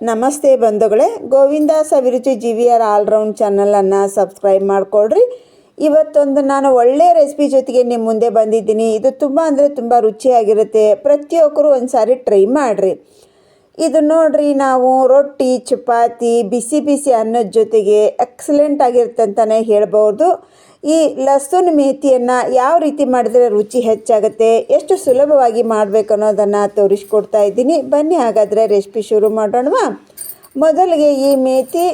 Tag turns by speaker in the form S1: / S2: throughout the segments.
S1: ನಮಸ್ತೆ ಬಂಧುಗಳೇ, Govinda Saviruchi G V R all round ಚಾನಲನ್ನು ಸಬ್ಸ್ಕ್ರೈಬ್ ಮಾಡಿಕೊಡ್ರಿ ಇವತ್ತೊಂದು ನಾನು ಒಳ್ಳೆ ರೆಸಿಪಿ ಜೊತೆಗೆ ನಿಮ್ಮ ಮುಂದೆ ಬಂದಿದ್ದೀನಿ. ಇದು ತುಂಬ ಅಂದರೆ ತುಂಬ ರುಚಿಯಾಗಿರುತ್ತೆ. ಪ್ರತಿಯೊಬ್ಬರು ಒಂದು ಸಾರಿ ಟ್ರೈ ಮಾಡಿರಿ. ಇದು ನೋಡ್ರಿ ನಾವು ರೊಟ್ಟಿ, ಚಪಾತಿ, ಬಿಸಿ ಬಿಸಿ ಅನ್ನದ ಜೊತೆಗೆ ಎಕ್ಸಲೆಂಟ್ ಆಗಿರುತ್ತೆ ಅಂತಲೇ ಹೇಳ್ಬೋದು ಈ ಲಸೂನ್ ಮೇತಿಯನ್ನು ಯಾವ ರೀತಿ ಮಾಡಿದ್ರೆ ರುಚಿ ಹೆಚ್ಚಾಗುತ್ತೆ, ಎಷ್ಟು ಸುಲಭವಾಗಿ ಮಾಡಬೇಕು ಅನ್ನೋದನ್ನು ತೋರಿಸ್ಕೊಡ್ತಾ ಇದ್ದೀನಿ. ಬನ್ನಿ ಹಾಗಾದರೆ ರೆಸಿಪಿ ಶುರು ಮಾಡೋಣವಾ. ಮೊದಲಿಗೆ ಈ ಮೇತಿ,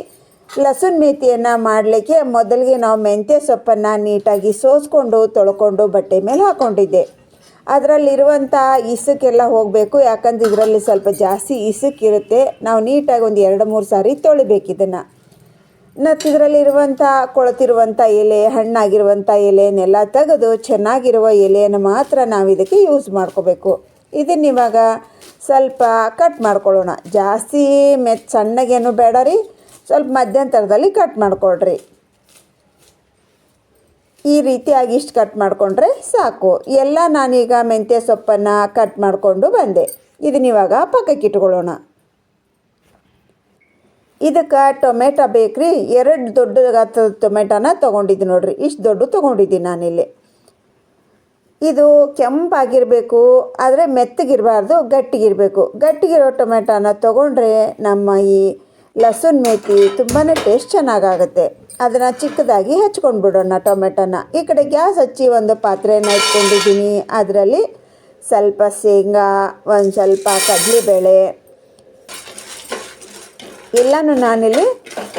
S1: ಲಸೂನ್ ಮೇತಿಯನ್ನು ಮಾಡಲಿಕ್ಕೆ ಮೊದಲಿಗೆ ನಾವು ಮೆಂತ್ಯ ಸೊಪ್ಪನ್ನು ನೀಟಾಗಿ ಸೋಸ್ಕೊಂಡು ತೊಳ್ಕೊಂಡು ಬಟ್ಟೆ ಮೇಲೆ ಹಾಕ್ಕೊಂಡಿದ್ದೆ ಅದರಲ್ಲಿರುವಂಥ ಇಸುಕೆಲ್ಲ ಹೋಗಬೇಕು. ಯಾಕಂದ್ರೆ ಇದರಲ್ಲಿ ಸ್ವಲ್ಪ ಜಾಸ್ತಿ ಇಸುಕಿರುತ್ತೆ. ನಾವು ನೀಟಾಗಿ ಒಂದು ಎರಡು ಮೂರು ಸಾರಿ ತೊಳಿಬೇಕು ಇದನ್ನು. ಮತ್ತು ಇದರಲ್ಲಿರುವಂಥ ಕೊಳತಿರುವಂಥ ಎಲೆ, ಹಣ್ಣಾಗಿರುವಂಥ ಎಲೆನೆಲ್ಲ ತೆಗೆದು ಚೆನ್ನಾಗಿರುವ ಎಲೆಯನ್ನು ಮಾತ್ರ ನಾವು ಇದಕ್ಕೆ ಯೂಸ್ ಮಾಡ್ಕೋಬೇಕು. ಇದನ್ನ ಇವಾಗ ಸ್ವಲ್ಪ ಕಟ್ ಮಾಡ್ಕೊಳ್ಳೋಣ. ಜಾಸ್ತಿ ಮೆತ್ ಸಣ್ಣಗೇನು ಬೇಡ ರೀ. ಸ್ವಲ್ಪ ಮಧ್ಯಂತರದಲ್ಲಿ ಕಟ್ ಮಾಡ್ಕೊಳ್ರಿ. ಈ ರೀತಿಯಾಗಿ ಇಷ್ಟು ಕಟ್ ಮಾಡಿಕೊಂಡ್ರೆ ಸಾಕು. ಎಲ್ಲ ನಾನೀಗ ಮೆಂತ್ಯ ಸೊಪ್ಪನ್ನು ಕಟ್ ಮಾಡಿಕೊಂಡು ಬಂದೆ. ಇದನ್ನಿವಾಗ ಪಕ್ಕಕ್ಕಿಟ್ಕೊಳ್ಳೋಣ ಇದಕ್ಕೆ ಟೊಮೆಟೊ ಬೇಕ್ರಿ. ಎರಡು ದೊಡ್ಡ ಗಾತ್ರದ ಟೊಮೆಟೊನ ತೊಗೊಂಡಿದ್ದೀನಿ ನೋಡ್ರಿ. ಇಷ್ಟು ದೊಡ್ಡ ತೊಗೊಂಡಿದ್ದೀನಿ ನಾನಿಲ್ಲಿ. ಇದು ಕೆಂಪಾಗಿರಬೇಕು, ಆದರೆ ಮೆತ್ತಗಿರಬಾರ್ದು, ಗಟ್ಟಿಗಿರಬೇಕು. ಗಟ್ಟಿಗಿರೋ ಟೊಮೆಟೊನ ತೊಗೊಂಡ್ರೆ ನಮ್ಮ ಈ ಲಸೂನ್ ಮೇತಿ ತುಂಬಾ ಟೇಸ್ಟ್ ಚೆನ್ನಾಗಾಗುತ್ತೆ. ಅದನ್ನು ಚಿಕ್ಕದಾಗಿ ಹಚ್ಕೊಂಡು ಬಿಡೋಣ ಟೊಮೆಟೊನ. ಈ ಕಡೆ ಗ್ಯಾಸ್ ಹಚ್ಚಿ ಒಂದು ಪಾತ್ರೆನ ಇಟ್ಕೊಂಡಿದ್ದೀನಿ. ಅದರಲ್ಲಿ ಸ್ವಲ್ಪ ಶೇಂಗಾ, ಒಂದು ಸ್ವಲ್ಪ ಕಡಲೆಬೇಳೆ. ಎಲ್ಲನೂ ನಾನಿಲ್ಲಿ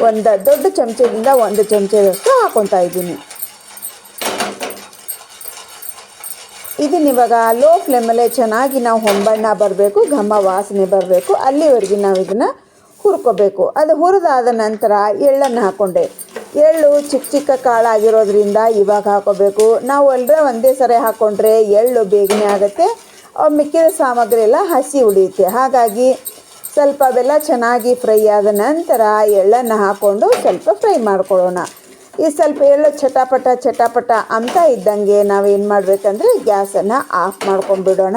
S1: ಒಂದು ದೊಡ್ಡ ಚಮಚದಿಂದ ಒಂದು ಚಮಚದಷ್ಟು ಹಾಕೊತಾ ಇದ್ದೀನಿ. ಇದನ್ನ ಇವಾಗ ಲೋ ಫ್ಲೇಮಲ್ಲೇ ಚೆನ್ನಾಗಿ ನಾವು ಹೊಂಬಣ್ಣ ಬರಬೇಕು, ಘಮ ವಾಸನೆ ಬರಬೇಕು. ಅಲ್ಲಿವರೆಗೆ ನಾವು ಇದನ್ನು ಹುರ್ಕೋಬೇಕು. ಅದು ಹುರಿದಾದ ನಂತರ ಎಳ್ಳನ್ನು ಹಾಕ್ಕೊಂಡೆ ಎಳ್ಳು ಚಿಕ್ಕ ಚಿಕ್ಕ ಕಾಳಾಗಿರೋದ್ರಿಂದ ಇವಾಗ ಹಾಕೋಬೇಕು. ನಾವು ಎಲ್ಲರೇ ಒಂದೇ ಸರಿ ಹಾಕ್ಕೊಂಡ್ರೆ ಎಳ್ಳು ಬೇಗನೆ ಆಗುತ್ತೆ. ಮಿಕ್ಕಿದ ಸಾಮಗ್ರಿ ಎಲ್ಲ ಹಸಿ ಉಳಿಯುತ್ತೆ. ಹಾಗಾಗಿ ಸ್ವಲ್ಪ ಬೆಲ್ಲ ಚೆನ್ನಾಗಿ ಫ್ರೈ ಆದ ನಂತರ ಎಳ್ಳನ್ನು ಹಾಕ್ಕೊಂಡು ಸ್ವಲ್ಪ ಫ್ರೈ ಮಾಡ್ಕೊಳ್ಳೋಣ. ಈ ಸ್ವಲ್ಪ ಎಳ್ಳು ಚಟಾಪಟ ಚಟಾಪಟ ಅಂತ ಇದ್ದಂಗೆ ನಾವೇನು ಮಾಡಬೇಕಂದ್ರೆ ಗ್ಯಾಸನ್ನು ಆಫ್ ಮಾಡ್ಕೊಂಡ್ಬಿಡೋಣ.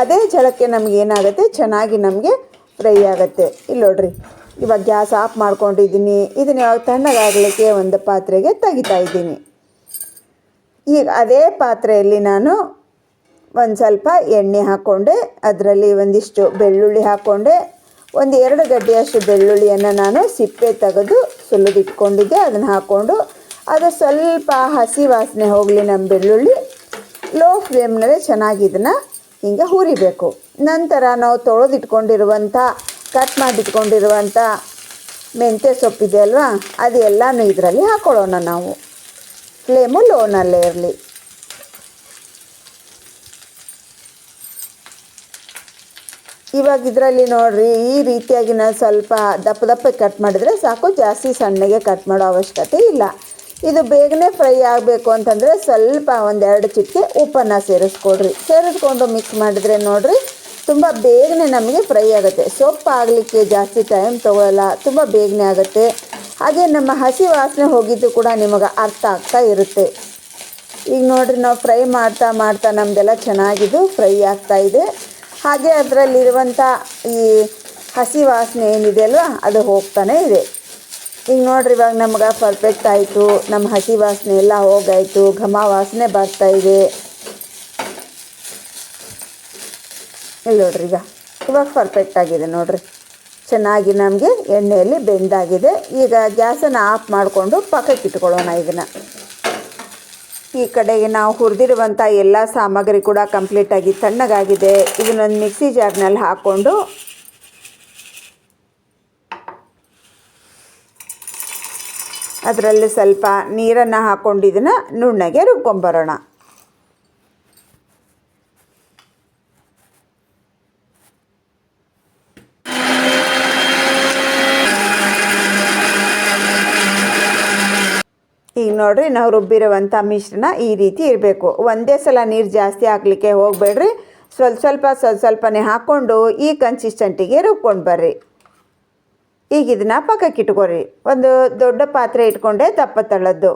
S1: ಅದೇ ಜಳಕ್ಕೆ ನಮಗೇನಾಗುತ್ತೆ ಚೆನ್ನಾಗಿ ನಮಗೆ ಫ್ರೈ ಆಗುತ್ತೆ. ಇಲ್ಲಿ ನೋಡ್ರಿ. ಇವಾಗ ಗ್ಯಾಸ್ ಆಫ್ ಮಾಡ್ಕೊಂಡಿದ್ದೀನಿ. ಇದನ್ನು ಯಾವ ತಣ್ಣಗಾಗಲಿಕ್ಕೆ ಒಂದು ಪಾತ್ರೆಗೆ ತೆಗಿತಾ ಇದ್ದೀನಿ. ಈಗ ಅದೇ ಪಾತ್ರೆಯಲ್ಲಿ ನಾನು ಒಂದು ಸ್ವಲ್ಪ ಎಣ್ಣೆ ಹಾಕ್ಕೊಂಡೆ ಅದರಲ್ಲಿ ಒಂದಿಷ್ಟು ಬೆಳ್ಳುಳ್ಳಿ ಹಾಕ್ಕೊಂಡೆ ಒಂದು ಎರಡು ಗಡ್ಡೆಯಷ್ಟು ಬೆಳ್ಳುಳ್ಳಿಯನ್ನು ನಾನು ಸಿಪ್ಪೆ ತೆಗೆದು ಸುಲಿದಿಟ್ಕೊಂಡಿದ್ದೆ, ಅದನ್ನು ಹಾಕ್ಕೊಂಡು ಅದು ಸ್ವಲ್ಪ ಹಸಿ ವಾಸನೆ ಹೋಗಲಿ ನಮ್ಮ ಬೆಳ್ಳುಳ್ಳಿ. ಲೋ ಫ್ಲೇಮ್ನಲ್ಲೇ ಚೆನ್ನಾಗಿ ಇದನ್ನು ಹಿಂಗೆ ಹುರಿಬೇಕು. ನಂತರ ನಾವು ತೊಳೆದಿಟ್ಕೊಂಡಿರುವಂಥ ಕಟ್ ಮಾಡಿಟ್ಕೊಂಡಿರುವಂಥ ಮೆಂತ್ಯ ಸೊಪ್ಪಿದೆ ಅಲ್ವಾ? ಅದೆಲ್ಲನೂ ಇದರಲ್ಲಿ ಹಾಕ್ಕೊಳ್ಳೋಣ ನಾವು. ಫ್ಲೇಮು ಲೋನಲ್ಲೇ ಇರಲಿ. ಇವಾಗ ಇದರಲ್ಲಿ ನೋಡ್ರಿ, ಈ ರೀತಿಯಾಗಿ ನಾವು ಸ್ವಲ್ಪ ದಪ್ಪ ದಪ್ಪ ಕಟ್ ಮಾಡಿದರೆ ಸಾಕು. ಜಾಸ್ತಿ ಸಣ್ಣಗೆ ಕಟ್ ಮಾಡೋ ಅವಶ್ಯಕತೆ ಇಲ್ಲ. ಇದು ಬೇಗನೆ ಫ್ರೈ ಆಗಬೇಕು ಅಂತಂದರೆ ಸ್ವಲ್ಪ ಒಂದೆರಡು ಚಿಟಿಕೆ ಉಪ್ಪನ್ನು ಸೇರಿಸ್ಕೊಡ್ರಿ. ಸೇರಿಸ್ಕೊಂಡು ಮಿಕ್ಸ್ ಮಾಡಿದರೆ ನೋಡ್ರಿ ತುಂಬ ಬೇಗನೆ ನಮಗೆ ಫ್ರೈ ಆಗುತ್ತೆ. ಸೊಪ್ಪು ಆಗಲಿಕ್ಕೆ ಜಾಸ್ತಿ ಟೈಮ್ ತೊಗೊಳ್ಳಲ್ಲ ತುಂಬ ಬೇಗನೆ ಆಗುತ್ತೆ. ಹಾಗೆ ನಮ್ಮ ಹಸಿ ವಾಸನೆ ಹೋಗಿದ್ದು ಕೂಡ ನಿಮಗೆ ಅರ್ಥ ಆಗ್ತಾ ಇರುತ್ತೆ. ಈಗ ನೋಡ್ರಿ, ನಾವು ಫ್ರೈ ಮಾಡ್ತಾ ಮಾಡ್ತಾ ನಮ್ಮದೆಲ್ಲ ಚೆನ್ನಾಗಿದ್ದು ಫ್ರೈ ಆಗ್ತಾ ಇದೆ. ಹಾಗೆ ಅದರಲ್ಲಿರುವಂಥ ಈ ಹಸಿ ವಾಸನೆ ಏನಿದೆ ಅಲ್ವಾ, ಅದು ಹೋಗ್ತಾನೆ ಇದೆ. ಈಗ ನೋಡ್ರಿ, ಇವಾಗ ನಮ್ಗೆ ಪರ್ಫೆಕ್ಟ್ ಆಯಿತು. ನಮ್ಮ ಹಸಿ ವಾಸನೆ ಎಲ್ಲ ಹೋಗಾಯಿತು. ಘಮ ವಾಸನೆ ಬರ್ತಾ ಇದೆ. ಇಲ್ಲಿ ನೋಡ್ರಿ ಈಗ. ಇವಾಗ ಪರ್ಫೆಕ್ಟ್ ಆಗಿದೆ ನೋಡ್ರಿ. ಚೆನ್ನಾಗಿ ನಮಗೆ ಎಣ್ಣೆಯಲ್ಲಿ ಬೆಂದಾಗಿದೆ ಈಗ ಗ್ಯಾಸನ್ನು ಆಫ್ ಮಾಡಿಕೊಂಡು ಪಕ್ಕಕ್ಕೆ ಇಟ್ಕೊಳ್ಳೋಣ ಇದನ್ನು. ಈ ಕಡೆಗೆ ನಾವು ಹುರಿದಿರುವಂಥ ಎಲ್ಲ ಸಾಮಗ್ರಿ ಕೂಡ ಕಂಪ್ಲೀಟಾಗಿ ತಣ್ಣಗಾಗಿದೆ. ಇದನ್ನೊಂದು ಮಿಕ್ಸಿ ಜಾರ್ನಲ್ಲಿ ಹಾಕ್ಕೊಂಡು ಅದರಲ್ಲಿ ಸ್ವಲ್ಪ ನೀರನ್ನು ಹಾಕ್ಕೊಂಡು ಇದನ್ನು ನುಣ್ಣಗೆ ರುಬ್ಕೊಂಬರೋಣ ಈಗ ನೋಡ್ರಿ, ನಾವು ರುಬ್ಬಿರುವಂಥ ಮಿಶ್ರಣ ಈ ರೀತಿ ಇರಬೇಕು. ಒಂದೇ ಸಲ ನೀರು ಜಾಸ್ತಿ ಹಾಕಲಿಕ್ಕೆ ಹೋಗಬೇಡ್ರಿ. ಸ್ವಲ್ಪ ಸ್ವಲ್ಪ ಸ್ವಲ್ಪ ಸ್ವಲ್ಪನೇ ಹಾಕ್ಕೊಂಡು ಈ ಕನ್ಸಿಸ್ಟೆಂಟಿಗೆ ರುಬ್ಕೊಂಡು ಬರ್ರಿ. ಈಗ ಇದನ್ನ ಪಕ್ಕಕ್ಕೆ ಇಟ್ಕೊರಿ. ಒಂದು ದೊಡ್ಡ ಪಾತ್ರೆ ಇಟ್ಕೊಂಡೆ ದಪ್ಪ ತಳ್ಳದ್ದು.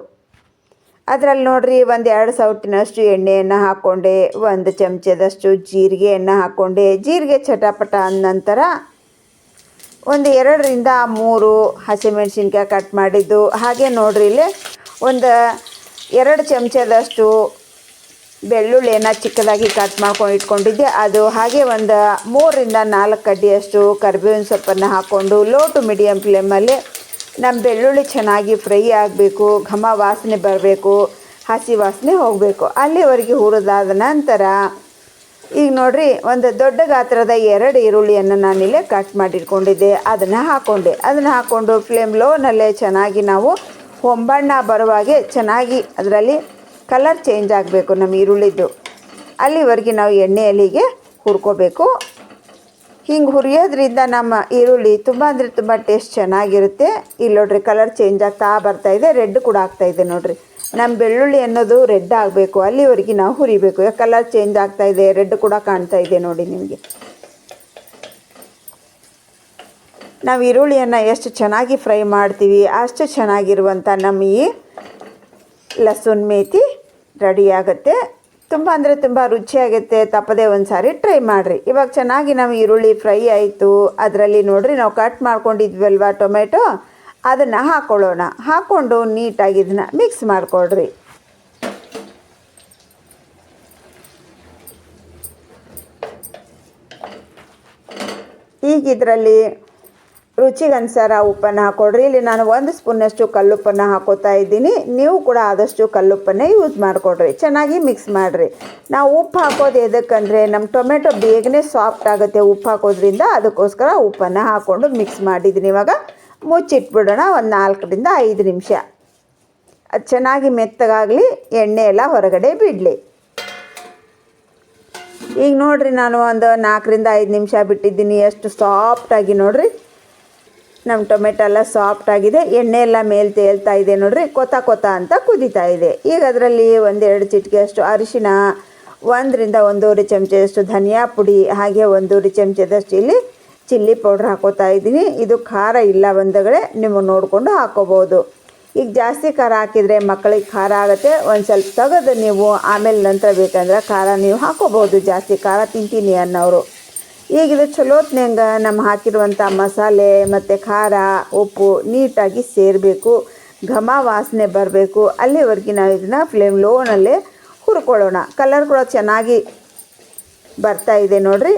S1: ಅದರಲ್ಲಿ ನೋಡ್ರಿ, ಒಂದು ಎರಡು ಸೌಟಿನಷ್ಟು ಎಣ್ಣೆಯನ್ನು ಹಾಕ್ಕೊಂಡೆ, ಒಂದು ಚಮಚದಷ್ಟು ಜೀರಿಗೆಯನ್ನು ಹಾಕ್ಕೊಂಡೆ. ಜೀರಿಗೆ ಚಟಾಪಟ ಅಂದ ನಂತರ ಒಂದು ಎರಡರಿಂದ ಮೂರು ಹಸಿಮೆಣ್ಸಿನ್ಕಾಯಿ ಕಟ್ ಮಾಡಿದ್ದು. ಹಾಗೆ ನೋಡ್ರಿ ಇಲ್ಲಿ ಒಂದು ಎರಡು ಚಮಚದಷ್ಟು ಬೆಳ್ಳುಳ್ಳಿಯನ್ನು ಚಿಕ್ಕದಾಗಿ ಕಟ್ ಮಾಡ್ಕೊಂಡು ಇಟ್ಕೊಂಡಿದ್ದೆ. ಅದು ಹಾಗೆ ಒಂದು ಮೂರರಿಂದ ನಾಲ್ಕು ಕಡ್ಡಿಯಷ್ಟು ಕರಿಬೇವಿನ ಸೊಪ್ಪನ್ನು ಹಾಕ್ಕೊಂಡು ಲೋ ಟು ಮೀಡಿಯಮ್ ಫ್ಲೇಮಲ್ಲಿ ನಮ್ಮ ಬೆಳ್ಳುಳ್ಳಿ ಚೆನ್ನಾಗಿ ಫ್ರೈ ಆಗಬೇಕು, ಘಮ ವಾಸನೆ ಬರಬೇಕು, ಹಸಿ ವಾಸನೆ ಹೋಗಬೇಕು. ಅಲ್ಲಿವರೆಗೆ ಹುರಿದಾದ ನಂತರ ಈಗ ನೋಡಿರಿ, ಒಂದು ದೊಡ್ಡ ಗಾತ್ರದ ಎರಡು ಈರುಳ್ಳಿಯನ್ನು ನಾನಿಲ್ಲೇ ಕಟ್ ಮಾಡಿಟ್ಕೊಂಡಿದ್ದೆ. ಅದನ್ನು ಹಾಕ್ಕೊಂಡೆ ಅದನ್ನು ಹಾಕ್ಕೊಂಡು ಫ್ಲೇಮ್ ಲೋನಲ್ಲೇ ಚೆನ್ನಾಗಿ ನಾವು ಹೊಂಬಣ್ಣ ಬರುವಾಗೆ ಚೆನ್ನಾಗಿ ಅದರಲ್ಲಿ ಕಲರ್ ಚೇಂಜ್ ಆಗಬೇಕು ನಮ್ಮ ಈರುಳ್ಳಿದ್ದು. ಅಲ್ಲಿವರೆಗೆ ನಾವು ಎಣ್ಣೆಯಲ್ಲಿಗೆ ಹುರ್ಕೋಬೇಕು. ಹಿಂಗೆ ಹುರಿಯೋದ್ರಿಂದ ನಮ್ಮ ಈರುಳ್ಳಿ ತುಂಬ ಅಂದರೆ ತುಂಬ ಟೇಸ್ಟ್ ಚೆನ್ನಾಗಿರುತ್ತೆ. ಇಲ್ಲಿ ನೋಡ್ರಿ ಕಲರ್ ಚೇಂಜ್ ಆಗ್ತಾ ಬರ್ತಾ ಇದೆ, ರೆಡ್ ಕೂಡ ಆಗ್ತಾ ಇದೆ ನೋಡ್ರಿ. ನಮ್ಮ ಬೆಳ್ಳುಳ್ಳಿ ಅನ್ನೋದು ರೆಡ್ ಆಗಬೇಕು, ಅಲ್ಲಿವರೆಗೆ ನಾವು ಹುರಿಬೇಕು. ಕಲರ್ ಚೇಂಜ್ ಆಗ್ತಾಯಿದೆ ರೆಡ್ ಕೂಡ ಕಾಣ್ತಾ ಇದೆ ನೋಡಿ ನಿಮಗೆ. ನಾವು ಈರುಳ್ಳಿಯನ್ನು ಎಷ್ಟು ಚೆನ್ನಾಗಿ ಫ್ರೈ ಮಾಡ್ತೀವಿ, ಅಷ್ಟು ಚೆನ್ನಾಗಿರುವಂಥ ನಮ್ಮ ಈ ಲಸೂನ್ ಮೇತಿ ರೆಡಿ ಆಗುತ್ತೆ. ತುಂಬ ಅಂದರೆ ತುಂಬ ರುಚಿಯಾಗುತ್ತೆ. ತಪ್ಪದೇ ಒಂದು ಸಾರಿ ಟ್ರೈ ಮಾಡಿರಿ. ಇವಾಗ ಚೆನ್ನಾಗಿ ನಾವು ಈರುಳ್ಳಿ ಫ್ರೈ ಆಯಿತು. ಅದರಲ್ಲಿ ನೋಡಿರಿ ನಾವು ಕಟ್ ಮಾಡ್ಕೊಂಡಿದ್ವಲ್ವ ಟೊಮೆಟೊ? ಅದನ್ನು ಹಾಕ್ಕೊಳ್ಳೋಣ ಹಾಕ್ಕೊಂಡು ನೀಟಾಗಿ ಇದನ್ನು ಮಿಕ್ಸ್ ಮಾಡಿಕೊಡ್ರಿ ಈಗ ಇದರಲ್ಲಿ ರುಚಿಗನುಸಾರ ಉಪ್ಪನ್ನು ಹಾಕ್ಕೊಡ್ರಿ ಇಲ್ಲಿ ನಾನು ಒಂದು ಸ್ಪೂನಷ್ಟು ಕಲ್ಲುಪ್ಪನ್ನು ಹಾಕೋತಾ ಇದ್ದೀನಿ. ನೀವು ಕೂಡ ಆದಷ್ಟು ಕಲ್ಲುಪ್ಪನ್ನೇ ಯೂಸ್ ಮಾಡಿಕೊಡ್ರಿ ಚೆನ್ನಾಗಿ ಮಿಕ್ಸ್ ಮಾಡಿರಿ. ನಾವು ಉಪ್ಪು ಹಾಕೋದು ಎದಕ್ಕಂದರೆ ನಮ್ಮ ಟೊಮೆಟೊ ಬೇಗನೆ ಸಾಫ್ಟ್ ಆಗುತ್ತೆ ಉಪ್ಪು ಹಾಕೋದ್ರಿಂದ. ಅದಕ್ಕೋಸ್ಕರ ಉಪ್ಪನ್ನು ಹಾಕ್ಕೊಂಡು ಮಿಕ್ಸ್ ಮಾಡಿದ್ದೀನಿ ಇವಾಗ. ಮುಚ್ಚಿಟ್ಬಿಡೋಣ ಒಂದು ನಾಲ್ಕರಿಂದ ಐದು ನಿಮಿಷ. ಅದು ಚೆನ್ನಾಗಿ ಮೆತ್ತಗಾಗಲಿ, ಎಣ್ಣೆ ಎಲ್ಲ ಹೊರಗಡೆ ಬಿಡಲಿ. ಈಗ ನೋಡ್ರಿ ನಾನು ಒಂದು ನಾಲ್ಕರಿಂದ ಐದು ನಿಮಿಷ ಬಿಟ್ಟಿದ್ದೀನಿ. ಎಷ್ಟು ಸಾಫ್ಟಾಗಿ ನೋಡ್ರಿ. ನಮ್ಮ ಟೊಮೆಟೊ ಎಲ್ಲ ಸಾಫ್ಟ್ ಆಗಿದೆ, ಎಣ್ಣೆ ಎಲ್ಲ ಮೇಲೆ ತೇಲ್ತಾ ಇದೆ ನೋಡ್ರಿ, ಕೊತ ಕೊತ ಅಂತ ಕುದೀತಾ ಇದೆ. ಈಗ ಅದರಲ್ಲಿ ಒಂದೆರಡು ಚಿಟಿಕೆಯಷ್ಟು ಅರಿಶಿನ, ಒಂದರಿಂದ ಒಂದೂವರೆ ಚಮಚದಷ್ಟು ಧನಿಯಾ ಪುಡಿ, ಹಾಗೆ ಒಂದೂವರೆ ಚಮಚದಷ್ಟು ಇಲ್ಲಿ ಚಿಲ್ಲಿ ಪೌಡ್ರ್ ಹಾಕೋತಾ ಇದ್ದೀನಿ. ಇದು ಖಾರ ಇಲ್ಲ ಬಂದಗಳೇ ನೀವು ನೋಡಿಕೊಂಡು ಹಾಕೋಬೋದು. ಈಗ ಜಾಸ್ತಿ ಖಾರ ಹಾಕಿದರೆ ಮಕ್ಕಳಿಗೆ ಖಾರ ಆಗುತ್ತೆ. ಒಂದು ಸ್ವಲ್ಪ ತೆಗೆದು ನೀವು ಆಮೇಲೆ ನಂತರ ಬೇಕಂದ್ರೆ ಖಾರ ನೀವು ಹಾಕೋಬೋದು. ಜಾಸ್ತಿ ಖಾರ ತಿಂತೀನಿ ಅನ್ನೋರು. ಈಗ ಇದು ಚಲೋತ್ನಂಗ ನಮ್ಮ ಹಾಕಿರುವಂಥ ಮಸಾಲೆ ಮತ್ತು ಖಾರ, ಉಪ್ಪು ನೀಟಾಗಿ ಸೇರಬೇಕು. ಘಮ ವಾಸನೆ ಬರಬೇಕು. ಅಲ್ಲಿವರೆಗೆ ನಾವು ಇದನ್ನು ಫ್ಲೇಮ್ ಲೋನಲ್ಲೇ ಹುರ್ಕೊಳ್ಳೋಣ. ಕಲರ್ ಕೂಡ ಚೆನ್ನಾಗಿ ಬರ್ತಾ ಇದೆ ನೋಡಿರಿ.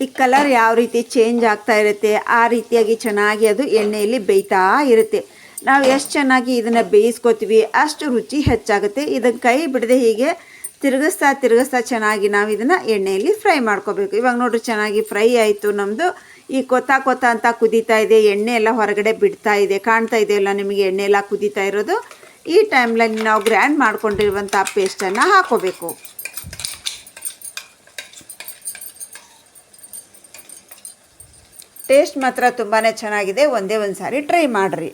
S1: ಈ ಕಲರ್ ಯಾವ ರೀತಿ ಚೇಂಜ್ ಆಗ್ತಾ ಇರುತ್ತೆ, ಆ ರೀತಿಯಾಗಿ ಚೆನ್ನಾಗಿ ಅದು ಎಣ್ಣೆಯಲ್ಲಿ ಬೇಯ್ತಾ ಇರುತ್ತೆ. ನಾವು ಎಷ್ಟು ಚೆನ್ನಾಗಿ ಇದನ್ನು ಬೇಯಿಸ್ಕೋತೀವಿ, ಅಷ್ಟು ರುಚಿ ಹೆಚ್ಚಾಗುತ್ತೆ. ಇದನ್ನು ಕೈ ಬಿಡದೆ ಹೀಗೆ ತಿರುಗಿಸ್ತಾ ತಿರುಗಿಸ್ತಾ ಚೆನ್ನಾಗಿ ನಾವು ಇದನ್ನು ಎಣ್ಣೆಯಲ್ಲಿ ಫ್ರೈ ಮಾಡ್ಕೋಬೇಕು. ಇವಾಗ ನೋಡ್ರಿ ಚೆನ್ನಾಗಿ ಫ್ರೈ ಆಯಿತು ನಮ್ಮದು ಈ ಕೊತ್ತ ಕೊತ್ತ ಅಂತ ಕುದೀತಾ ಇದೆ, ಎಣ್ಣೆ ಎಲ್ಲ ಹೊರಗಡೆ ಬಿಡ್ತಾ ಇದೆ, ಕಾಣ್ತಾ ಇದೆಯಲ್ಲ ನಿಮಗೆ ಎಣ್ಣೆ ಎಲ್ಲ ಕುದೀತಾ ಇರೋದು. ಈ ಟೈಮ್ನಲ್ಲಿ ನಾವು ಗ್ರ್ಯಾಂಡ್ ಮಾಡ್ಕೊಂಡಿರುವಂಥ ಪೇಸ್ಟನ್ನು ಹಾಕೋಬೇಕು. ಟೇಸ್ಟ್ ಮಾತ್ರ ತುಂಬಾ ಚೆನ್ನಾಗಿದೆ, ಒಂದೇ ಒಂದು ಸಾರಿ ಟ್ರೈ ಮಾಡಿರಿ.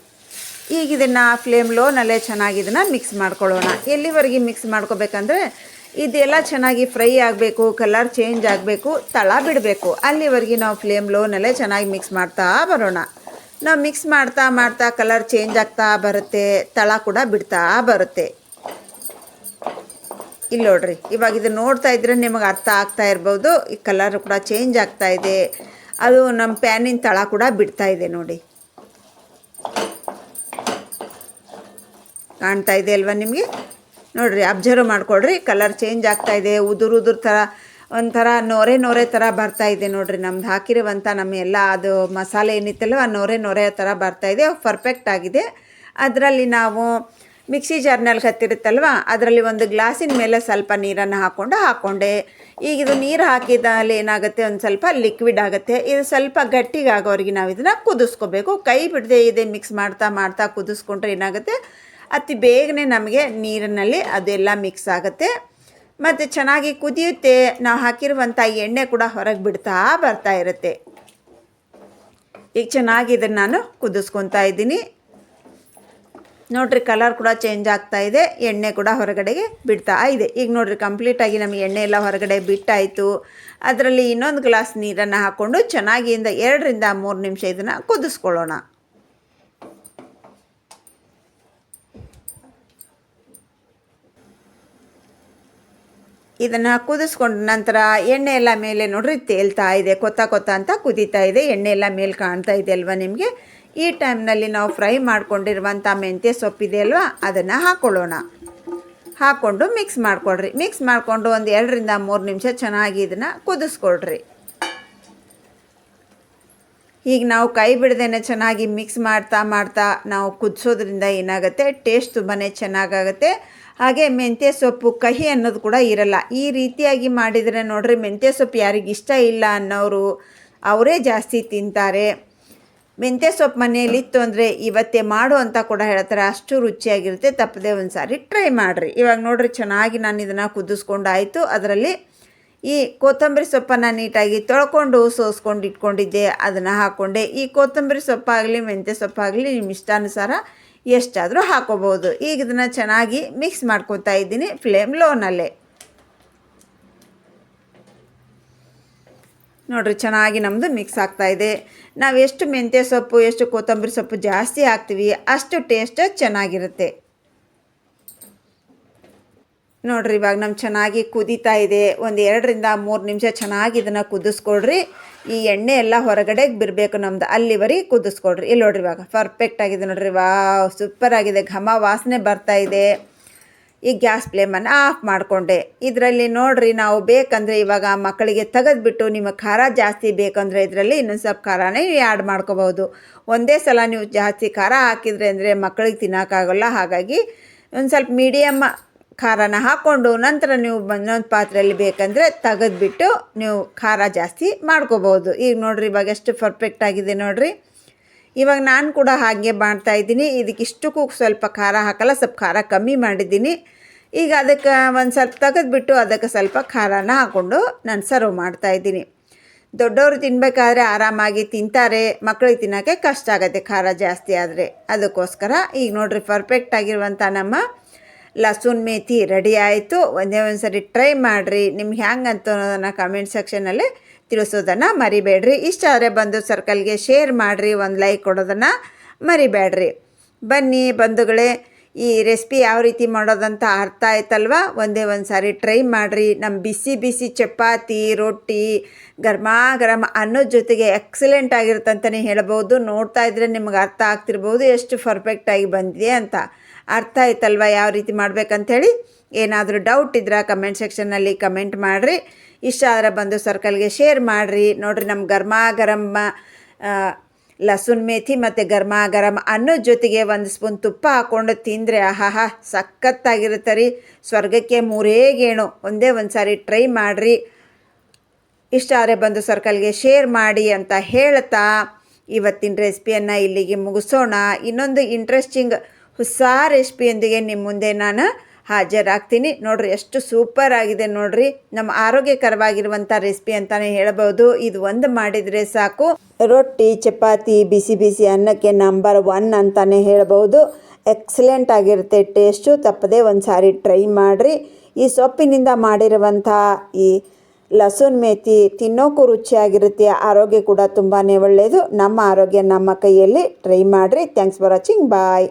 S1: ಈಗ ಇದನ್ನು ಫ್ಲೇಮ್ ಲೋನಲ್ಲೇ ಚೆನ್ನಾಗಿ ಇದನ್ನು ಮಿಕ್ಸ್ ಮಾಡ್ಕೊಳ್ಳೋಣ. ಎಲ್ಲಿವರೆಗೆ ಮಿಕ್ಸ್ ಮಾಡ್ಕೋಬೇಕಂದ್ರೆ ಇದೆಲ್ಲ ಚೆನ್ನಾಗಿ ಫ್ರೈ ಆಗಬೇಕು ಕಲರ್ ಚೇಂಜ್ ಆಗಬೇಕು, ತಳ ಬಿಡಬೇಕು. ಅಲ್ಲಿವರೆಗೆ ನಾವು ಫ್ಲೇಮ್ ಲೋನಲ್ಲೇ ಚೆನ್ನಾಗಿ ಮಿಕ್ಸ್ ಮಾಡ್ತಾ ಬರೋಣ. ನಾವು ಮಿಕ್ಸ್ ಮಾಡ್ತಾ ಮಾಡ್ತಾ ಕಲರ್ ಚೇಂಜ್ ಆಗ್ತಾ ಬರುತ್ತೆ, ತಳ ಕೂಡ ಬಿಡ್ತಾ ಬರುತ್ತೆ. ಇಲ್ಲಿ ನೋಡ್ರಿ, ಇವಾಗ ಇದು ನೋಡ್ತಾ ಇದ್ರೆ ನಿಮಗೆ ಅರ್ಥ ಆಗ್ತಾ ಇರ್ಬೋದು. ಈ ಕಲರ್ ಕೂಡ ಚೇಂಜ್ ಆಗ್ತಾ ಇದೆ. ಅದು ನಮ್ಮ ಪ್ಯಾನಿನ ತಳ ಕೂಡ ಬಿಡ್ತಾ ಇದೆ ನೋಡಿ. ಕಾಣ್ತಾ ಇದೆ ಅಲ್ವಾ ನಿಮಗೆ? ನೋಡಿರಿ ಅಬ್ಸರ್ವ್ ಮಾಡ್ಕೊಳ್ರಿ ಕಲರ್ ಚೇಂಜ್ ಆಗ್ತಾ ಇದೆ, ಉದುರು ಉದುರು ಥರ ಒಂಥರ ನೊರೆ ನೊರೆ ಥರ ಬರ್ತಾ ಇದೆ ನೋಡಿರಿ ನಮ್ದು. ಹಾಕಿರುವಂಥ ನಮ್ಮ ಎಲ್ಲ ಅದು ಮಸಾಲೆ ಏನಿತ್ತಲ್ಲೋ, ಆ ನೊರೆ ನೊರೆ ಥರ ಬರ್ತಾ ಇದೆ ಪರ್ಫೆಕ್ಟ್ ಆಗಿದೆ. ಅದರಲ್ಲಿ ನಾವು ಮಿಕ್ಸಿ ಜಾರ್ನಲ್ಲಿ ಹತ್ತಿರುತ್ತಲ್ವ ಅದರಲ್ಲಿ ಒಂದು ಗ್ಲಾಸಿನ ಮೇಲೆ ಸ್ವಲ್ಪ ನೀರನ್ನು ಹಾಕ್ಕೊಂಡು ಹಾಕ್ಕೊಂಡೆ ಈಗ ಇದು ನೀರು ಹಾಕಿದಲ್ಲಿ ಏನಾಗುತ್ತೆ? ಒಂದು ಸ್ವಲ್ಪ ಲಿಕ್ವಿಡ್ ಆಗುತ್ತೆ. ಇದು ಸ್ವಲ್ಪ ಗಟ್ಟಿಗೆ ಆಗೋವರೆಗೆ ನಾವು ಇದನ್ನು ಕುದಿಸ್ಕೋಬೇಕು. ಕೈ ಬಿಡದೆ ಇದೆ ಮಿಕ್ಸ್ ಮಾಡ್ತಾ ಮಾಡ್ತಾ ಕುದಿಸ್ಕೊಂಡ್ರೆ ಏನಾಗುತ್ತೆ? ಅತಿ ಬೇಗನೆ ನಮಗೆ ನೀರಿನಲ್ಲಿ ಅದೆಲ್ಲ ಮಿಕ್ಸ್ ಆಗುತ್ತೆ. ಮತ್ತು ಚೆನ್ನಾಗಿ ಕುದಿಯುತ್ತೆ, ನಾವು ಹಾಕಿರುವಂಥ ಎಣ್ಣೆ ಕೂಡ ಹೊರಗೆ ಬಿಡ್ತಾ ಬರ್ತಾ ಇರುತ್ತೆ. ಈಗ ಚೆನ್ನಾಗಿ ಇದನ್ನು ನಾನು ಕುದಿಸ್ಕೊತಾ ಇದ್ದೀನಿ. ನೋಡ್ರಿ ಕಲರ್ ಕೂಡ ಚೇಂಜ್ ಆಗ್ತಾ ಇದೆ, ಎಣ್ಣೆ ಕೂಡ ಹೊರಗಡೆಗೆ ಬಿಡ್ತಾ ಇದೆ. ಈಗ ನೋಡ್ರಿ ಕಂಪ್ಲೀಟಾಗಿ ನಮಗೆ ಎಣ್ಣೆ ಎಲ್ಲ ಹೊರಗಡೆ ಬಿಟ್ಟಾಯಿತು. ಅದರಲ್ಲಿ ಇನ್ನೊಂದು ಗ್ಲಾಸ್ ನೀರನ್ನು ಹಾಕ್ಕೊಂಡು ಚೆನ್ನಾಗಿಂದ ಎರಡರಿಂದ ಮೂರು ನಿಮಿಷ ಇದನ್ನು ಕುದಿಸ್ಕೊಳ್ಳೋಣ. ಇದನ್ನು ಕುದಿಸ್ಕೊಂಡ ನಂತರ ಎಣ್ಣೆ ಎಲ್ಲ ಮೇಲೆ ನೋಡ್ರಿ ತೇಲ್ತಾ ಇದೆ, ಕೊತ್ತ ಕೊತ್ತ ಅಂತ ಕುದೀತಾ ಇದೆ. ಎಣ್ಣೆ ಎಲ್ಲ ಮೇಲೆ ಕಾಣ್ತಾ ಇದೆ ಅಲ್ವಾ ನಿಮಗೆ? ಈ ಟೈಮ್ನಲ್ಲಿ ನಾವು ಫ್ರೈ ಮಾಡ್ಕೊಂಡಿರುವಂಥ ಮೆಂತ್ಯ ಸೊಪ್ಪಿದೆ ಅಲ್ವಾ, ಅದನ್ನು ಹಾಕ್ಕೊಳ್ಳೋಣ ಹಾಕ್ಕೊಂಡು ಮಿಕ್ಸ್ ಮಾಡಿಕೊಡ್ರಿ ಮಿಕ್ಸ್ ಮಾಡಿಕೊಂಡು ಒಂದು ಎರಡರಿಂದ ಮೂರು ನಿಮಿಷ ಚೆನ್ನಾಗಿ ಇದನ್ನು ಕುದಿಸ್ಕೊಳ್ರಿ. ಈಗ ನಾವು ಕೈ ಬಿಡದೇನೆ ಚೆನ್ನಾಗಿ ಮಿಕ್ಸ್ ಮಾಡ್ತಾ ಮಾಡ್ತಾ ನಾವು ಕುದಿಸೋದ್ರಿಂದ ಏನಾಗುತ್ತೆ? ಟೇಸ್ಟ್ ತುಂಬಾ ಚೆನ್ನಾಗಾಗುತ್ತೆ. ಹಾಗೆ ಮೆಂತ್ಯ ಸೊಪ್ಪು ಕಹಿ ಅನ್ನೋದು ಕೂಡ ಇರಲ್ಲ. ಈ ರೀತಿಯಾಗಿ ಮಾಡಿದರೆ ನೋಡ್ರಿ ಮೆಂತ್ಯ ಸೊಪ್ಪು ಯಾರಿಗೆ ಇಷ್ಟ ಇಲ್ಲ ಅನ್ನೋರು ಅವರೇ ಜಾಸ್ತಿ ತಿಂತಾರೆ. ಮೆಂತ್ಯ ಸೊಪ್ಪು ಮನೆಯಲ್ಲಿ ಇತ್ತು ಅಂದರೆ ಇವತ್ತೇ ಮಾಡು ಅಂತ ಕೂಡ ಹೇಳ್ತಾರೆ. ಅಷ್ಟು ರುಚಿಯಾಗಿರುತ್ತೆ. ತಪ್ಪದೆ ಒಂದು ಸಾರಿ ಟ್ರೈ ಮಾಡಿರಿ. ಇವಾಗ ನೋಡ್ರಿ ಚೆನ್ನಾಗಿ ನಾನು ಇದನ್ನು ಕುದಿಸ್ಕೊಂಡಾಯಿತು. ಅದರಲ್ಲಿ ಈ ಕೊತ್ತಂಬರಿ ಸೊಪ್ಪನ್ನು ನೀಟಾಗಿ ತೊಳ್ಕೊಂಡು ಸೋಸ್ಕೊಂಡು ಇಟ್ಕೊಂಡಿದ್ದೆ. ಅದನ್ನು ಹಾಕ್ಕೊಂಡೆ ಈ ಕೊತ್ತಂಬರಿ ಸೊಪ್ಪಾಗಲಿ, ಮೆಂತ್ಯ ಸೊಪ್ಪಾಗಲಿ ನಿಮ್ಮ ಇಷ್ಟಾನುಸಾರ ಎಷ್ಟಾದರೂ ಹಾಕೋಬೋದು ಈಗ ಇದನ್ನು ಚೆನ್ನಾಗಿ ಮಿಕ್ಸ್ ಮಾಡ್ಕೊತಾ ಇದ್ದೀನಿ ಫ್ಲೇಮ್ ಲೋನಲ್ಲೇ ನೋಡಿರಿ, ಚೆನ್ನಾಗಿ ನಮ್ಮದು ಮಿಕ್ಸ್ ಆಗ್ತಾ ಇದೆ. ನಾವು ಎಷ್ಟು ಮೆಂತ್ಯ ಸೊಪ್ಪು, ಎಷ್ಟು ಕೊತ್ತಂಬರಿ ಸೊಪ್ಪು ಜಾಸ್ತಿ ಹಾಕ್ತೀವಿ, ಅಷ್ಟು ಟೇಸ್ಟ್ ಚೆನ್ನಾಗಿರುತ್ತೆ. ನೋಡ್ರಿ, ಇವಾಗ ನಮ್ಮ ಚೆನ್ನಾಗಿ ಕುದೀತಾ ಇದೆ. ಒಂದು ಎರಡರಿಂದ ಮೂರು ನಿಮಿಷ ಚೆನ್ನಾಗಿ ಇದನ್ನು ಕುದಿಸ್ಕೊಡ್ರಿ ಈ ಎಣ್ಣೆ ಎಲ್ಲ ಹೊರಗಡೆ ಬಿರಬೇಕು ನಮ್ದು. ಅಲ್ಲಿವರೆಗೆ ಕುದಿಸ್ಕೊಡ್ರಿ ಇಲ್ಲಿ ನೋಡ್ರಿ ಇವಾಗ ಪರ್ಫೆಕ್ಟ್ ಆಗಿದೆ ನೋಡ್ರಿ. ವಾವ್ ಸೂಪರ್ ಆಗಿದೆ. ಘಮ ವಾಸನೆ ಬರ್ತಾ ಇದೆ. ಈ ಗ್ಯಾಸ್ ಫ್ಲೇಮನ್ನು ಆಫ್ ಮಾಡಿಕೊಂಡೆ. ಇದರಲ್ಲಿ ನೋಡ್ರಿ, ನಾವು ಬೇಕಂದರೆ ಇವಾಗ ಮಕ್ಕಳಿಗೆ ತೆಗೆದುಬಿಟ್ಟು ನಿಮಗೆ ಖಾರ ಜಾಸ್ತಿ ಬೇಕಂದರೆ ಇದರಲ್ಲಿ ಇನ್ನೊಂದು ಸ್ವಲ್ಪ ಖಾರನೇ ಆ್ಯಡ್ ಮಾಡ್ಕೋಬೋದು ಒಂದೇ ಸಲ ನೀವು ಜಾಸ್ತಿ ಖಾರ ಹಾಕಿದ್ರೆ ಅಂದರೆ ಮಕ್ಕಳಿಗೆ ತಿನ್ನೋಕ್ಕಾಗಲ್ಲ. ಹಾಗಾಗಿ ಒಂದು ಸ್ವಲ್ಪ ಮೀಡಿಯಮ್ ಖಾರನ ಹಾಕ್ಕೊಂಡು ನಂತರ ನೀವು ಇನ್ನೊಂದು ಪಾತ್ರೆಯಲ್ಲಿ ಬೇಕಂದರೆ ತೆಗೆದ್ಬಿಟ್ಟು ನೀವು ಖಾರ ಜಾಸ್ತಿ ಮಾಡ್ಕೋಬೋದು ಈಗ ನೋಡಿರಿ, ಇವಾಗ ಎಷ್ಟು ಪರ್ಫೆಕ್ಟ್ ಆಗಿದೆ ನೋಡಿರಿ. ಇವಾಗ ನಾನು ಕೂಡ ಹಾಗೆ ಮಾಡ್ತಾ ಇದ್ದೀನಿ. ಇದಕ್ಕೆ ಇಷ್ಟಕ್ಕೂ ಸ್ವಲ್ಪ ಖಾರ ಹಾಕಲ್ಲ, ಸ್ವಲ್ಪ ಖಾರ ಕಮ್ಮಿ ಮಾಡಿದ್ದೀನಿ. ಈಗ ಅದಕ್ಕೆ ಒಂದು ಸ್ವಲ್ಪ ತೆಗೆದ್ಬಿಟ್ಟು ಅದಕ್ಕೆ ಸ್ವಲ್ಪ ಖಾರನ ಹಾಕ್ಕೊಂಡು ನಾನು ಸರ್ವ್ ಮಾಡ್ತಾ ಇದ್ದೀನಿ. ದೊಡ್ಡವರು ತಿನ್ನಬೇಕಾದ್ರೆ ಆರಾಮಾಗಿ ತಿಂತಾರೆ ಮಕ್ಕಳಿಗೆ ತಿನ್ನೋಕ್ಕೆ ಕಷ್ಟ ಆಗುತ್ತೆ ಖಾರ ಜಾಸ್ತಿ ಆದರೆ. ಅದಕ್ಕೋಸ್ಕರ ಈಗ ನೋಡಿರಿ ಪರ್ಫೆಕ್ಟ್ ಆಗಿರುವಂಥ ನಮ್ಮ ಲಸೂನ್ ಮೇಥಿ ರೆಡಿ ಆಯಿತು. ಒಂದೇ ಒಂದು ಸರಿ ಟ್ರೈ ಮಾಡಿರಿ. ನಿಮ್ಗೆ ಹ್ಯಾಂಗೆ ಅಂತ ಅನ್ನೋದನ್ನು ಕಮೆಂಟ್ ಸೆಕ್ಷನಲ್ಲಿ ತಿಳಿಸೋದನ್ನು ಮರಿಬೇಡ್ರಿ. ಇಷ್ಟ ಆದರೆ ಬಂದು ಸರ್ಕಲ್ಗೆ ಶೇರ್ ಮಾಡಿರಿ. ಒಂದು ಲೈಕ್ ಕೊಡೋದನ್ನು ಮರಿಬೇಡ್ರಿ. ಬನ್ನಿ ಬಂಧುಗಳೇ, ಈ ರೆಸಿಪಿ ಯಾವ ರೀತಿ ಮಾಡೋದಂತ ಅರ್ಥ ಆಯ್ತಲ್ವ? ಒಂದೇ ಒಂದು ಸಾರಿ ಟ್ರೈ ಮಾಡಿರಿ. ನಮ್ಮ ಬಿಸಿ ಬಿಸಿ ಚಪಾತಿ, ರೊಟ್ಟಿ ಗರ್ಮಾ ಗರಮ ಅನ್ನೋ ಜೊತೆಗೆ ಎಕ್ಸಲೆಂಟ್ ಆಗಿರುತ್ತಂತಲೇ ಹೇಳ್ಬೋದು. ನೋಡ್ತಾ ಇದ್ರೆ ನಿಮ್ಗೆ ಅರ್ಥ ಆಗ್ತಿರ್ಬೋದು. ಎಷ್ಟು ಪರ್ಫೆಕ್ಟಾಗಿ ಬಂದಿದೆ ಅಂತ. ಅರ್ಥ ಆಯ್ತಲ್ವ ಯಾವ ರೀತಿ ಮಾಡ್ಬೇಕಂಥೇಳಿ ಏನಾದರೂ ಡೌಟ್ ಇದ್ರೆ ಕಮೆಂಟ್ ಸೆಕ್ಷನ್ನಲ್ಲಿ ಕಮೆಂಟ್ ಮಾಡಿರಿ. ಇಷ್ಟ ಆದರೆ ಬಂದು ಸರ್ಕಲ್ಗೆ ಶೇರ್ ಮಾಡಿರಿ. ನೋಡಿರಿ ನಮ್ಮ ಗರ್ಮಾ ಗರಮ್ಮ ಲಸುನ್ ಮೇಥಿ ಮತ್ತು ಗರ್ಮಾ ಗರಂ ಅನ್ನೋ ಜೊತೆಗೆ ಒಂದು ಸ್ಪೂನ್ ತುಪ್ಪ ಹಾಕ್ಕೊಂಡು ತಿಂದರೆ ಆಹಾಹಾ, ಸಖತ್ತಾಗಿರುತ್ತೆ ರೀ. ಸ್ವರ್ಗಕ್ಕೆ ಮೂರೇ ಗೇಣು. ಒಂದೇ ಒಂದು ಸಾರಿ ಟ್ರೈ ಮಾಡಿರಿ. ಇಷ್ಟ ಆದರೆ ಬಂದು ಸರ್ಕಲ್ಗೆ ಶೇರ್ ಮಾಡಿ ಅಂತ ಹೇಳ್ತಾ ಇವತ್ತಿನ ರೆಸಿಪಿಯನ್ನು ಇಲ್ಲಿಗೆ ಮುಗಿಸೋಣ. ಇನ್ನೊಂದು ಇಂಟ್ರೆಸ್ಟಿಂಗ್ ಹೊಸ ರೆಸಿಪಿಯೊಂದಿಗೆ ನಿಮ್ಮ ಮುಂದೆ ನಾನು ಹಾಜರಾಗ್ತೀನಿ. ನೋಡ್ರಿ, ಎಷ್ಟು ಸೂಪರ್ ಆಗಿದೆ ನೋಡ್ರಿ. ನಮ್ಮ ಆರೋಗ್ಯಕರವಾಗಿರುವಂಥ ರೆಸಿಪಿ ಅಂತಲೇ ಹೇಳಬಹುದು ಇದು ಒಂದು ಮಾಡಿದರೆ ಸಾಕು. ರೊಟ್ಟಿ, ಚಪಾತಿ, ಬಿಸಿ ಬಿಸಿ ಅನ್ನಕ್ಕೆ ನಂಬರ್ ಒನ್ ಅಂತಲೇ ಹೇಳಬಹುದು ಎಕ್ಸಲೆಂಟ್ ಆಗಿರುತ್ತೆ ಟೇಸ್ಟು ತಪ್ಪದೆ ಒಂದು ಸಾರಿ ಟ್ರೈ ಮಾಡಿರಿ. ಈ ಸೊಪ್ಪಿನಿಂದ ಮಾಡಿರುವಂಥ ಈ ಲಸೂನ್ ಮೇಥಿ ತಿನ್ನೋಕ್ಕೂ ರುಚಿಯಾಗಿರುತ್ತೆ, ಆರೋಗ್ಯ ಕೂಡ ತುಂಬಾ ಒಳ್ಳೆಯದು ನಮ್ಮ ಆರೋಗ್ಯ ನಮ್ಮ ಕೈಯಲ್ಲಿ. ಟ್ರೈ ಮಾಡಿರಿ. Thanks for watching bye